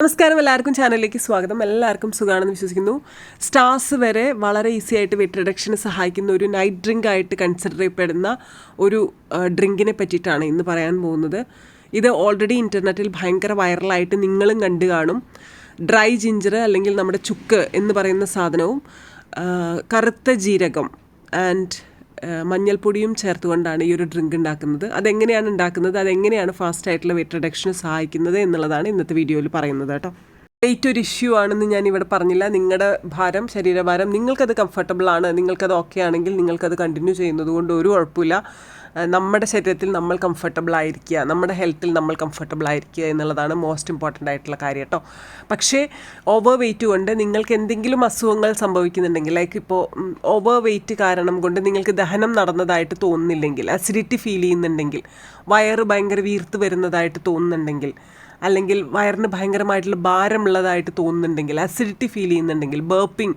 നമസ്കാരം. എല്ലാവർക്കും ചാനലിലേക്ക് സ്വാഗതം. എല്ലാവർക്കും സുഖമാണെന്ന് വിശ്വസിക്കുന്നു. സ്റ്റാർസ് വരെ വളരെ ഈസി ആയിട്ട് വെയിറ്റ് റിഡക്ഷന് സഹായിക്കുന്ന ഒരു നൈറ്റ് ഡ്രിങ്ക് ആയിട്ട് കൺസിഡർ ചെയ്യപ്പെടുന്ന ഒരു ഡ്രിങ്കിനെ പറ്റിയിട്ടാണ് ഇന്ന് പറയാൻ പോകുന്നത്. ഇത് ഓൾറെഡി ഇന്റർനെറ്റിൽ ഭയങ്കര വൈറലായിട്ട് നിങ്ങളും കണ്ടു കാണും. ഡ്രൈ ജിഞ്ചർ അല്ലെങ്കിൽ നമ്മുടെ ചുക്ക് എന്ന് പറയുന്ന സാധനവും കറുത്ത ജീരകം ആൻഡ് മഞ്ഞൾപ്പൊടിയും ചേർത്തുകൊണ്ടാണ് ഈ ഒരു ഡ്രിങ്ക് ഉണ്ടാക്കുന്നത്. അതെങ്ങനെയാണ് ഉണ്ടാക്കുന്നത്? അതെങ്ങനെയാണ് ഫാസ്റ്റ് ആയിട്ടുള്ള വെയിറ്റ് റിഡക്ഷന് സഹായിക്കുന്നത് എന്നുള്ളതാണ് ഇന്നത്തെ വീഡിയോയിൽ പറയുന്നത് കേട്ടോ. വെയിറ്റ് ഒരു ഇഷ്യൂ ആണെന്ന് ഞാൻ ഇവിടെ പറഞ്ഞില്ല. നിങ്ങളുടെ ഭാരം ശരീരഭാരം നിങ്ങൾക്കത് കംഫർട്ടബിൾ ആണ്. നിങ്ങൾക്കത് ഓക്കെ ആണെങ്കിൽ നിങ്ങൾക്കത് കണ്ടിന്യൂ ചെയ്യുന്നത് കൊണ്ട് ഒരു കുഴപ്പമില്ല. നമ്മുടെ ശരീരത്തിൽ നമ്മൾ കംഫർട്ടബിൾ ആയിരിക്കുക. നമ്മുടെ ഹെൽത്തിൽ നമ്മൾ കംഫർട്ടബിൾ ആയിരിക്കുക എന്നുള്ളതാണ് മോസ്റ്റ് ഇമ്പോർട്ടന്റ് ആയിട്ടുള്ള കാര്യം കേട്ടോ പക്ഷേ ഓവർ വെയിറ്റ് കൊണ്ട് നിങ്ങൾക്ക് എന്തെങ്കിലും അസുഖങ്ങൾ സംഭവിക്കുന്നുണ്ടെങ്കിൽ ലൈക്ക് ഇപ്പോൾ ഓവർ വെയിറ്റ് കാരണം കൊണ്ട് നിങ്ങൾക്ക് ദഹനം നടന്നതായിട്ട് തോന്നുന്നില്ലെങ്കിൽ അസിഡിറ്റി ഫീൽ ചെയ്യുന്നുണ്ടെങ്കിൽ വയറ് ഭയങ്കര വീർത്ത് വരുന്നതായിട്ട് തോന്നുന്നുണ്ടെങ്കിൽ അല്ലെങ്കിൽ വയറിന് ഭയങ്കരമായിട്ടുള്ള ഭാരമുള്ളതായിട്ട് തോന്നുന്നുണ്ടെങ്കിൽ അസിഡിറ്റി ഫീൽ ചെയ്യുന്നുണ്ടെങ്കിൽ ബേർപ്പിംഗ്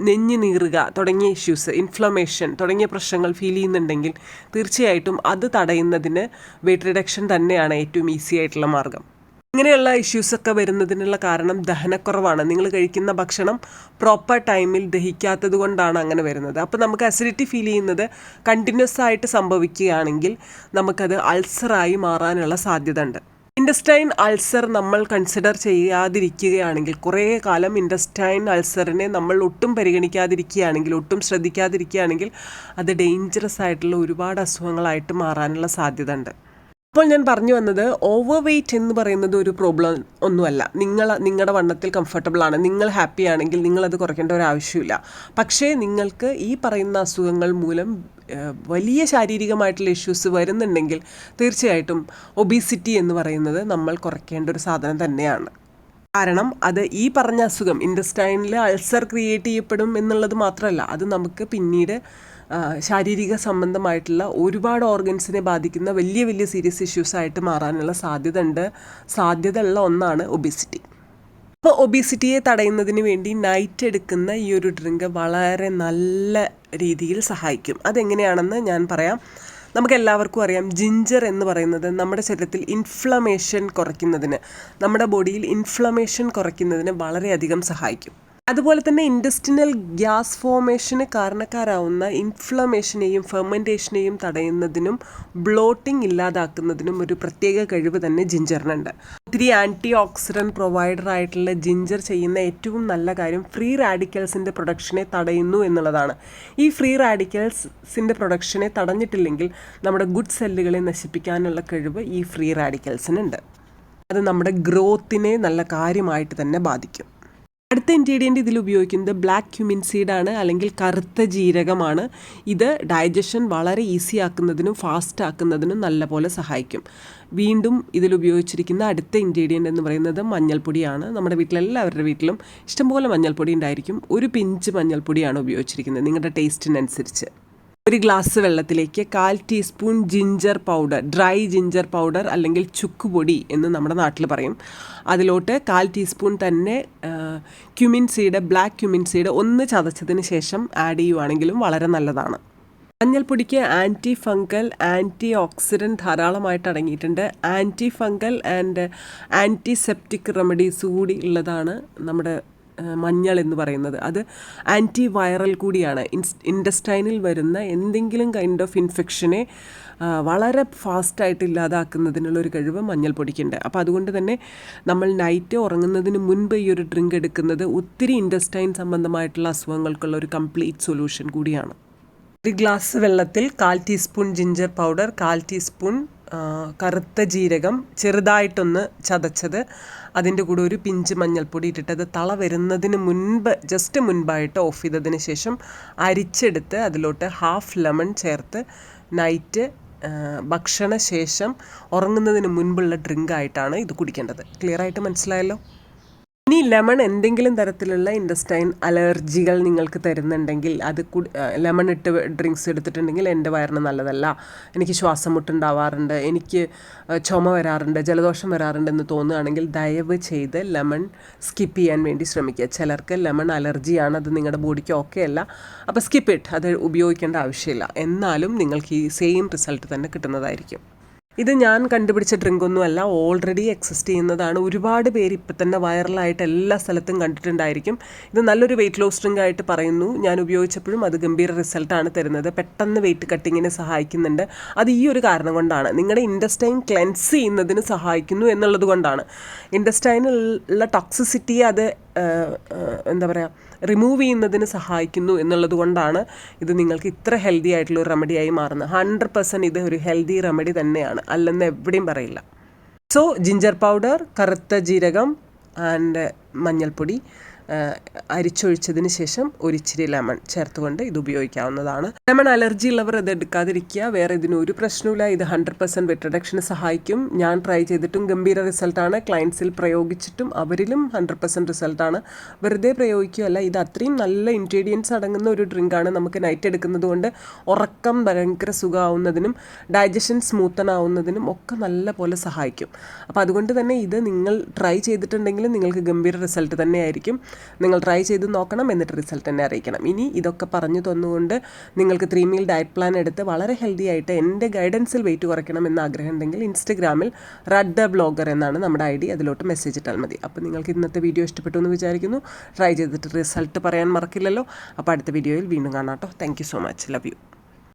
നെഞ്ഞു നീറുക തുടങ്ങിയ ഇഷ്യൂസ് ഇൻഫ്ലമേഷൻ തുടങ്ങിയ പ്രശ്നങ്ങൾ ഫീൽ ചെയ്യുന്നുണ്ടെങ്കിൽ തീർച്ചയായിട്ടും അത് തടയുന്നതിന് വെയിറ്റ് റിഡക്ഷൻ തന്നെയാണ് ഏറ്റവും ഈസി ആയിട്ടുള്ള മാർഗം. ഇങ്ങനെയുള്ള ഇഷ്യൂസൊക്കെ വരുന്നതിനുള്ള കാരണം ദഹനക്കുറവാണ്. നിങ്ങൾ കഴിക്കുന്ന ഭക്ഷണം പ്രോപ്പർ ടൈമിൽ ദഹിക്കാത്തത് കൊണ്ടാണ് അങ്ങനെ വരുന്നത്. അപ്പോൾ നമുക്ക് അസിഡിറ്റി ഫീൽ ചെയ്യുന്നത് കണ്ടിന്യൂസ് ആയിട്ട് സംഭവിക്കുകയാണെങ്കിൽ നമുക്കത് അൾസറായി മാറാനുള്ള സാധ്യത ഉണ്ട് ഇൻഡസ്റ്റൈൻ അൾസർ നമ്മൾ കൺസിഡർ ചെയ്യാതിരിക്കുകയാണെങ്കിൽ കുറേ കാലം ഇൻഡസ്റ്റൈൻ അൾസറിനെ നമ്മൾ ഒട്ടും പരിഗണിക്കാതിരിക്കുകയാണെങ്കിൽ ഒട്ടും ശ്രദ്ധിക്കാതിരിക്കുകയാണെങ്കിൽ അത് ഡേഞ്ചറസ് ആയിട്ടുള്ള ഒരുപാട് അസുഖങ്ങളായിട്ട് മാറാനുള്ള സാധ്യത ഉണ്ട് ഇപ്പോൾ ഞാൻ പറഞ്ഞു വന്നത് ഓവർ വെയ്റ്റ് എന്ന് പറയുന്നത് ഒരു പ്രോബ്ലം ഒന്നുമല്ല. നിങ്ങൾ നിങ്ങളുടെ വണ്ണത്തിൽ കംഫർട്ടബിൾ ആണ്. നിങ്ങൾ ഹാപ്പി ആണെങ്കിൽ നിങ്ങളത് കുറയ്ക്കേണ്ട ഒരു ആവശ്യമില്ല. പക്ഷേ നിങ്ങൾക്ക് ഈ പറയുന്ന അസുഖങ്ങൾ മൂലം വലിയ ശാരീരികമായിട്ടുള്ള ഇഷ്യൂസ് വരുന്നുണ്ടെങ്കിൽ തീർച്ചയായിട്ടും ഒബീസിറ്റി എന്ന് പറയുന്നത് നമ്മൾ കുറയ്ക്കേണ്ട ഒരു സാധനം തന്നെയാണ്. കാരണം അത് ഈ പറഞ്ഞ അസുഖം ഇൻഡസ്റ്റൈനിൽ അൾസർ ക്രിയേറ്റ് ചെയ്യപ്പെടും എന്നുള്ളത് മാത്രമല്ല അത് നമുക്ക് പിന്നീട് ശാരീരിക സംബന്ധമായിട്ടുള്ള ഒരുപാട് ഓർഗൻസിനെ ബാധിക്കുന്ന വലിയ വലിയ സീരിയസ് ഇഷ്യൂസ് ആയിട്ട് മാറാനുള്ള സാധ്യത ഉണ്ട് സാധ്യത ഉള്ള ഒന്നാണ് ഒബിസിറ്റി. അപ്പോൾ ഒബീസിറ്റിയെ തടയുന്നതിന് വേണ്ടി നൈറ്റ് എടുക്കുന്ന ഈ ഒരു ഡ്രിങ്ക് വളരെ നല്ല രീതിയിൽ സഹായിക്കും. അതെങ്ങനെയാണെന്ന് ഞാൻ പറയാം. നമുക്ക് എല്ലാവർക്കും അറിയാം ജിഞ്ചർ എന്ന് പറയുന്നത് നമ്മുടെ ശരീരത്തിൽ ഇൻഫ്ലമേഷൻ കുറയ്ക്കുന്നതിന് നമ്മുടെ ബോഡിയിൽ ഇൻഫ്ലമേഷൻ കുറയ്ക്കുന്നതിന് വളരെയധികം സഹായിക്കും. അതുപോലെ തന്നെ ഇൻഡസ്റ്റിനൽ ഗ്യാസ് ഫോമേഷന് കാരണക്കാരാവുന്ന ഇൻഫ്ലമേഷനെയും ഫെർമെന്റേഷനെയും തടയുന്നതിനും ബ്ലോട്ടിംഗ് ഇല്ലാതാക്കുന്നതിനും ഒരു പ്രത്യേക കഴിവ് തന്നെ ജിഞ്ചറിനുണ്ട്. ഒത്തിരി ആന്റി ഓക്സിഡന്റ് പ്രൊവൈഡർ ആയിട്ടുള്ള ജിഞ്ചർ ചെയ്യുന്ന ഏറ്റവും നല്ല കാര്യം ഫ്രീ റാഡിക്കൽസിന്റെ പ്രൊഡക്ഷനെ തടയുന്നു എന്നുള്ളതാണ്. ഈ ഫ്രീ റാഡിക്കൽസിന്റെ പ്രൊഡക്ഷനെ തടഞ്ഞിട്ടില്ലെങ്കിൽ നമ്മുടെ ഗുഡ് സെല്ലുകളെ നശിപ്പിക്കാനുള്ള കഴിവ് ഈ ഫ്രീ റാഡിക്കൽസിനുണ്ട് അത് നമ്മുടെ ഗ്രോത്തിനെ നല്ല കാര്യമായിട്ട് തന്നെ ബാധിക്കും. അടുത്ത ഇൻഗ്രീഡിയന്റ് ഇതിൽ ഉപയോഗിക്കുന്നത് ബ്ലാക്ക് ക്യുമിൻ സീഡാണ് അല്ലെങ്കിൽ കറുത്ത ജീരകമാണ്. ഇത് ഡൈജഷൻ വളരെ ഈസി ആക്കുന്നതിനും ഫാസ്റ്റ് ആക്കുന്നതിനും നല്ലപോലെ സഹായിക്കും. വീണ്ടും ഇതിൽ ഉപയോഗിച്ചിരിക്കുന്ന അടുത്ത ഇൻഗ്രീഡിയന്റ് എന്ന് പറയുന്നത് മഞ്ഞൾപ്പൊടിയാണ്. നമ്മുടെ വീട്ടിലെല്ലാവരുടെ വീട്ടിലും ഇഷ്ടംപോലെ മഞ്ഞൾപ്പൊടി ഉണ്ടായിരിക്കും. ഒരു പിഞ്ച് മഞ്ഞൾപ്പൊടിയാണ് ഉപയോഗിച്ചിരിക്കുന്നത് നിങ്ങളുടെ ടേസ്റ്റിനനുസരിച്ച് ഒരു ഗ്ലാസ് വെള്ളത്തിലേക്ക് കാൽ teaspoon ginger powder dry ginger powder അല്ലെങ്കിൽ ചുക്ക് പൊടി എന്ന് നമ്മുടെ നാട്ടിൽ പറയും. അതിലോട്ട് കാൽ ടീസ്പൂൺ തന്നെ cumin seed black cumin seed ഒന്ന് ചതച്ചതിന് ശേഷം ആഡ് ചെയ്യുവാണെങ്കിലും വളരെ നല്ലതാണ്. മഞ്ഞൾപ്പൊടിക്ക് ആന്റി ഫംഗൽ ആന്റി ഓക്സിഡന്റ് ധാരാളമായിട്ട് അടങ്ങിയിട്ടുണ്ട്. Anti fungal and anti septic remedies കൂടി ഉള്ളതാണ് നമ്മുടെ മഞ്ഞൾ എന്ന് പറയുന്നത്. അത് ആന്റി വൈറൽ കൂടിയാണ്. ഇൻസ് ഇൻഡസ്റ്റൈനിൽ വരുന്ന എന്തെങ്കിലും കൈൻഡ് ഓഫ് ഇൻഫെക്ഷനെ വളരെ ഫാസ്റ്റായിട്ട് ഇല്ലാതാക്കുന്നതിനുള്ള ഒരു കഴിവ് മഞ്ഞൾപ്പൊടിക്കുണ്ട് അപ്പോൾ അതുകൊണ്ട് തന്നെ നമ്മൾ നൈറ്റ് ഉറങ്ങുന്നതിന് മുൻപ് ഈ ഒരു ഡ്രിങ്ക് എടുക്കുന്നത് ഒത്തിരി ഇൻഡസ്റ്റൈൻ സംബന്ധമായിട്ടുള്ള അസുഖങ്ങൾക്കുള്ള ഒരു കംപ്ലീറ്റ് സൊല്യൂഷൻ കൂടിയാണ്. ഒരു ഗ്ലാസ് വെള്ളത്തിൽ കാൽ ടീസ്പൂൺ ജിഞ്ചർ പൗഡർ കാൽ ടീസ്പൂൺ കറുത്ത ജീരകം ചെറുതായിട്ടൊന്ന് ചതച്ചത്. അതിന്റെ കൂടെ ഒരു പിഞ്ച് മഞ്ഞൾപ്പൊടി ഇട്ടിട്ട് അത് തള വരുന്നതിന് മുൻപ് ജസ്റ്റ് മുൻപായിട്ട് ഓഫ് ചെയ്തതിന് ശേഷം അരിച്ചെടുത്ത് അതിലോട്ട് ഹാഫ് ലെമൺ ചേർത്ത് നൈറ്റ് ഭക്ഷണശേഷം ഉറങ്ങുന്നതിന് മുൻപുള്ള ഡ്രിങ്കായിട്ടാണ് ഇത് കുടിക്കേണ്ടത്. ക്ലിയറായിട്ട് മനസ്സിലായല്ലോ? ഇനി ലെമൺ എന്തെങ്കിലും തരത്തിലുള്ള ഇൻഡസ്റ്റൈൻ അലർജികൾ നിങ്ങൾക്ക് തരുന്നുണ്ടെങ്കിൽ അത് ലെമൺ ഇട്ട് ഡ്രിങ്ക്സ് എടുത്തിട്ടുണ്ടെങ്കിൽ എന്റെ വയറിന് നല്ലതല്ല. എനിക്ക് ശ്വാസം മുട്ടുണ്ടാവാറുണ്ട് എനിക്ക് ചുമ വരാറുണ്ട് ജലദോഷം വരാറുണ്ട് എന്ന് തോന്നുകയാണെങ്കിൽ ദയവ് ചെയ്ത് ലെമൺ സ്കിപ്പ് ചെയ്യാൻ വേണ്ടി ശ്രമിക്കുക. ചിലർക്ക് ലെമൺ അലർജിയാണ് അത് നിങ്ങളുടെ ബോഡിക്ക് ഓക്കെ അല്ല. അപ്പോൾ സ്കിപ്പ് ഇട്ട് അത് ഉപയോഗിക്കേണ്ട ആവശ്യമില്ല. എന്നാലും നിങ്ങൾക്ക് ഈ സെയിം റിസൾട്ട് തന്നെ കിട്ടുന്നതായിരിക്കും. ഇത് ഞാൻ കണ്ടുപിടിച്ച ഡ്രിങ്കൊന്നുമല്ല ഓൾറെഡി എക്സിസ്റ്റ് ചെയ്യുന്നതാണ്. ഒരുപാട് പേര് ഇപ്പം തന്നെ വൈറലായിട്ട് എല്ലാ സ്ഥലത്തും കണ്ടിട്ടുണ്ടായിരിക്കും. ഇത് നല്ലൊരു വെയിറ്റ് ലോസ് ഡ്രിങ്ക് ആയിട്ട് പറയുന്നു. ഞാൻ ഉപയോഗിച്ചപ്പോഴും അത് ഗംഭീര റിസൾട്ടാണ് തരുന്നത്. പെട്ടെന്ന് വെയിറ്റ് കട്ടിങ്ങിന് സഹായിക്കുന്നുണ്ട്. അത് ഈ ഒരു കാരണം കൊണ്ടാണ്. നിങ്ങളുടെ ഇൻഡസ്റ്റൈൻ ക്ലെൻസ് ചെയ്യുന്നതിന് സഹായിക്കുന്നു എന്നുള്ളത് കൊണ്ടാണ്. ഇൻഡസ്റ്റൈനിലുള്ള ടോക്സിസിറ്റിയെ അത് എന്താ പറയുക റിമൂവ് ചെയ്യുന്നതിന് സഹായിക്കുന്നു എന്നുള്ളത് കൊണ്ടാണ് ഇത് നിങ്ങൾക്ക് ഇത്ര ഹെൽത്തി ആയിട്ടുള്ള ഒരു റെമഡിയായി മാറുന്നത്. ഹൺഡ്രഡ് പെർസെന്റ് ഇത് ഒരു ഹെൽത്തി റെമഡി തന്നെയാണ്. അല്ലെന്ന് എവിടെയും പറയില്ല. സോ ജിഞ്ചർ പൗഡർ കറുത്ത ജീരകം ആൻഡ് മഞ്ഞൾപ്പൊടി. അരിച്ചൊഴിച്ചതിന് ശേഷം ഒരിച്ചിരി ലെമൺ ചേർത്തുകൊണ്ട് ഇത് ഉപയോഗിക്കാവുന്നതാണ്. ലെമൺ അലർജി ഉള്ളവർ ഇത് എടുക്കാതിരിക്കുക. വേറെ ഇതിന് ഒരു പ്രശ്നമില്ല ഇത് ഹൺഡ്രഡ് പെർസെന്റ് വെറ്റ് റിഡക്ഷന് സഹായിക്കും. ഞാൻ ട്രൈ ചെയ്തിട്ടും ഗംഭീര റിസൾട്ടാണ് ക്ലയൻസിൽ പ്രയോഗിച്ചിട്ടും അവരിലും ഹൺഡ്രഡ് പെർസെന്റ് റിസൾട്ടാണ് വെറുതെ പ്രയോഗിക്കുകയല്ല. ഇത് അത്രയും നല്ല ഇൻഗ്രീഡിയൻസ് അടങ്ങുന്ന ഒരു ഡ്രിങ്കാണ് നമുക്ക് നൈറ്റ് എടുക്കുന്നത് കൊണ്ട് ഉറക്കം ഭയങ്കര സുഖമാവുന്നതിനും ഡൈജഷൻ സ്മൂത്തനാവുന്നതിനും ഒക്കെ നല്ല പോലെ സഹായിക്കും. അപ്പോൾ അതുകൊണ്ട് തന്നെ ഇത് നിങ്ങൾ ട്രൈ ചെയ്തിട്ടുണ്ടെങ്കിൽ നിങ്ങൾക്ക് ഗംഭീര റിസൾട്ട് തന്നെയായിരിക്കും. നിങ്ങൾ ട്രൈ ചെയ്ത് നോക്കണം എന്നിട്ട് റിസൾട്ട് തന്നെ അറിയിക്കണം. ഇനി ഇതൊക്കെ പറഞ്ഞു തന്നുകൊണ്ട് നിങ്ങൾക്ക് ത്രീ മീൽ ഡയറ്റ് പ്ലാൻ എടുത്ത് വളരെ ഹെൽത്തി ആയിട്ട് എന്റെ ഗൈഡൻസിൽ വെയിറ്റ് കുറയ്ക്കണം എന്ന് ആഗ്രഹം ഉണ്ടെങ്കിൽ ഇൻസ്റ്റഗ്രാമിൽ റഡ് ബ്ലോഗർ എന്നാണ് നമ്മുടെ ഐ ഡി അതിലോട്ട് മെസ്സേജ് ഇട്ടാൽ മതി. അപ്പോൾ നിങ്ങൾക്ക് ഇന്നത്തെ വീഡിയോ ഇഷ്ടപ്പെട്ടു എന്ന് വിചാരിക്കുന്നു. ട്രൈ ചെയ്തിട്ട് റിസൾട്ട് പറയാൻ മറക്കില്ലല്ലോ. അപ്പോൾ അടുത്ത വീഡിയോയിൽ വീണ്ടും കാണാം കേട്ടോ. Thank so much love you